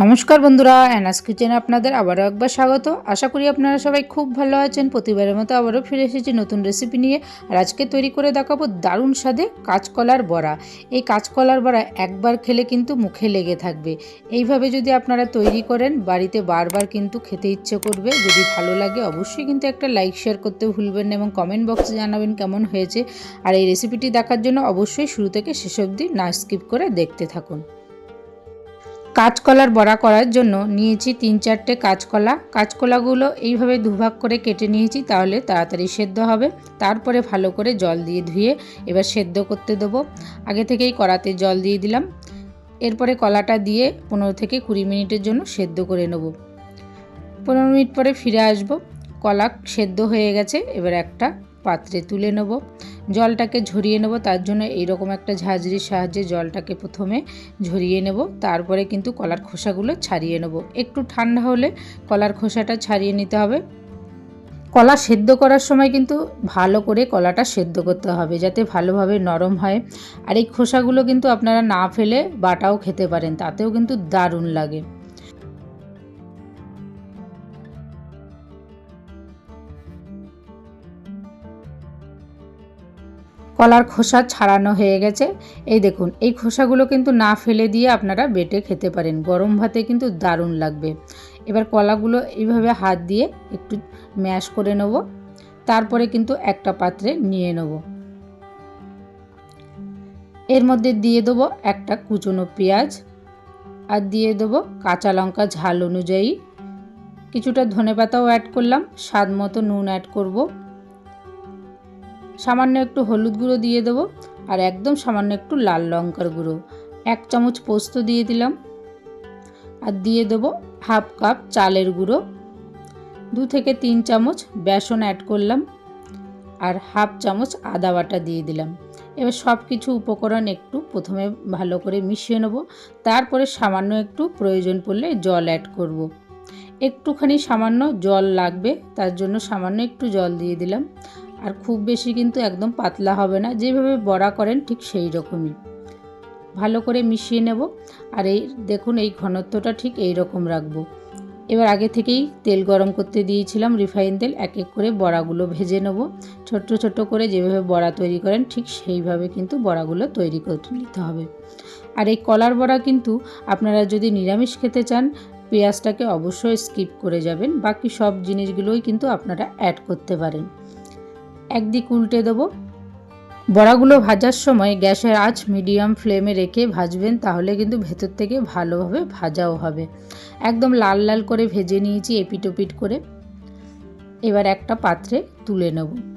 নমস্কার বন্ধুরা, অ্যানাস কিচেনে আপনাদের আবারও একবার স্বাগত। আশা করি আপনারা সবাই খুব ভালো আছেন। প্রতিবারের মতো আবারও ফিরে এসেছি নতুন রেসিপি নিয়ে। আর আজকে তৈরি করে দেখাবো দারুণ স্বাদে কাঁচকলার বড়া। এই কাঁচকলার বড়া একবার খেলে কিন্তু মুখে লেগে থাকবে। এইভাবে যদি আপনারা তৈরি করেন, বাড়িতে বারবার কিন্তু খেতে ইচ্ছে করবে। যদি ভালো লাগে অবশ্যই কিন্তু একটা লাইক শেয়ার করতে ভুলবেন না এবং কমেন্ট বক্সে জানাবেন কেমন হয়েছে। আর এই রেসিপিটি দেখার জন্য অবশ্যই শুরু থেকে শেষ অবধি না স্কিপ করে দেখতে থাকুন। কাঁচকলার বড়া করার জন্য নিয়েছি তিন চারটে কাঁচকলা। কাঁচকলাগুলো এইভাবে দুভাগ করে কেটে নিয়েছি, তাহলে তাড়াতাড়ি সেদ্ধ হবে। তারপরে ভালো করে জল দিয়ে ধুয়ে এবার সেদ্ধ করতে দেবো। আগে থেকেই কড়াতে জল দিয়ে দিলাম। এরপরে কলাটা দিয়ে পনেরো থেকে কুড়ি মিনিটের জন্য সেদ্ধ করে নেব। পনেরো মিনিট পরে ফিরে আসব। কলা সেদ্ধ হয়ে গেছে, এবার একটা পাত্রে তুলে নেব। জলটাকে ঝরিয়ে নেব, তার জন্য এইরকম একটা ঝাঁঝরির সাহায্যে জলটাকে প্রথমে ঝরিয়ে নেব, তারপরে কিন্তু কলার খোসাগুলো ছাড়িয়ে নেব। একটু ঠান্ডা হলে কলার খোসাটা ছাড়িয়ে নিতে হবে। কলা সেদ্ধ করার সময় কিন্তু ভালো করে কলাটা সেদ্ধ করতে হবে, যাতে ভালোভাবে নরম হয়। আর এই খোসাগুলো কিন্তু আপনারা না ফেলে বাটাও খেতে পারেন, তাতেও কিন্তু দারুণ লাগে। কলার খোসা ছাড়ানো হয়ে গেছে। এই দেখুন, এই খোসাগুলো কিন্তু না ফেলে দিয়ে আপনারা বেটে খেতে পারেন। গরম ভাতে কিন্তু দারুণ লাগবে। এবার কলাগুলো এইভাবে হাত দিয়ে একটু ম্যাশ করে নেব। তারপরে কিন্তু একটা পাত্রে নিয়ে নেব। এর মধ্যে দিয়ে দেবো একটা কুচনো পেঁয়াজ আর দিয়ে দেবো কাঁচা লঙ্কা ঝাল অনুযায়ী। কিছুটা ধনে পাতাও অ্যাড করলাম, স্বাদ মতো নুন অ্যাড করব। সামান্য একটু হলুদ গুঁড়ো দিয়ে দেবো আর একদম সামান্য একটু লাল লঙ্কার গুঁড়ো। এক চামচ পোস্ত দিয়ে দিলাম। আর দিয়ে দেবো হাফ কাপ চালের গুঁড়ো। দু থেকে তিন চামচ বেসন অ্যাড করলাম। আর হাফ চামচ আদা বাটা দিয়ে দিলাম। এবার সব কিছু উপকরণ একটু প্রথমে ভালো করে মিশিয়ে নেব। তারপরে সামান্য একটু প্রয়োজন পড়লে জল অ্যাড করব। একটুখানি সামান্য জল লাগবে, তার জন্য সামান্য একটু জল দিয়ে দিলাম। আর খুব বেশি কিন্তু একদম পাতলা হবে না, যেভাবে বড়া করেন ঠিক সেই রকমই। ভালো করে মিশিয়ে নেব, আর এই দেখুন এই ঘনত্বটা ঠিক এই রকম রাখব। এবার আগে থেকেই তেল গরম করতে দিয়েছিলাম রিফাইন তেল, এক এক করে বড়াগুলো ভেজে নেব। ছোট্ট ছোট্ট করে যেভাবে বড়া তৈরি করেন ঠিক সেইভাবে কিন্তু বড়াগুলো তৈরি করে নিতে হবে। আর এই কলার বড়া কিন্তু আপনারা যদি নিরামিষ খেতে চান, পেঁয়াজটাকে অবশ্যই স্কিপ করে যাবেন, বাকি সব জিনিসগুলোই কিন্তু আপনারা অ্যাড করতে পারেন। একদিক উল্টে দেবো। বড়াগুলো ভাজার সময় গ্যাসের আঁচ মিডিয়াম ফ্লেমে রেখে ভাজবেন, তাহলে কিন্তু ভেতর থেকে ভালোভাবে ভাজাও হবে। একদম লাল লাল করে ভেজে নিয়েছি এপিটোপিট করে। এবার একটা পাত্রে তুলে নেব।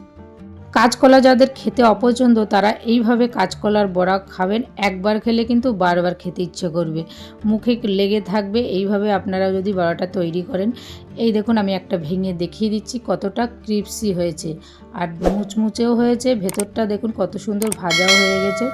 কাঁচকলা যাদের খেতে অপছন্দ, তারা এইভাবে কাঁচকলার বড়া খাবেন। একবার খেলে কিন্তু বারবার খেতে ইচ্ছে করবে। মুখে লেগে থাকবে, এইভাবে আপনারা যদি বড়াটা তৈরি করেন। এই দেখুন, আমি একটা ভেঙে দেখিয়ে দিচ্ছি কতটা ক্রিপসি হয়েছে। আর মুচমুচেও হয়েছে, ভেতরটা দেখুন কত সুন্দর ভাজাও হয়ে গেছে।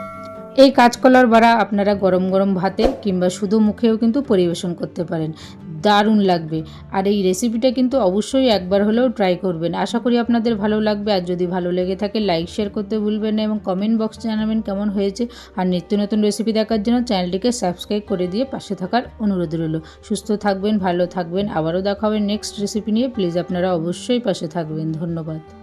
এই কাঁচকলার বড়া আপনারা গরম গরম ভাতে কিংবা শুধু মুখেও কিন্তু পরিবেশন করতে পারেন। দারুণ লাগবে। আর এই রেসিপিটা কিন্তু অবশ্যই একবার হলেও ট্রাই করবেন। আশা করি আপনাদের ভালো লাগবে। আর যদি ভালো লেগে থাকে লাইক শেয়ার করতে ভুলবেন না এবং কমেন্ট বক্স জানাবেন কেমন হয়েছে। আর নিত্য নতুন রেসিপি দেখার জন্য চ্যানেলটিকে সাবস্ক্রাইব করে দিয়ে পাশে থাকার অনুরোধ রইল। সুস্থ থাকবেন, ভালো থাকবেন। আবারও দেখা হবে নেক্সট রেসিপি নিয়ে। প্লিজ আপনারা অবশ্যই পাশে থাকবেন। ধন্যবাদ।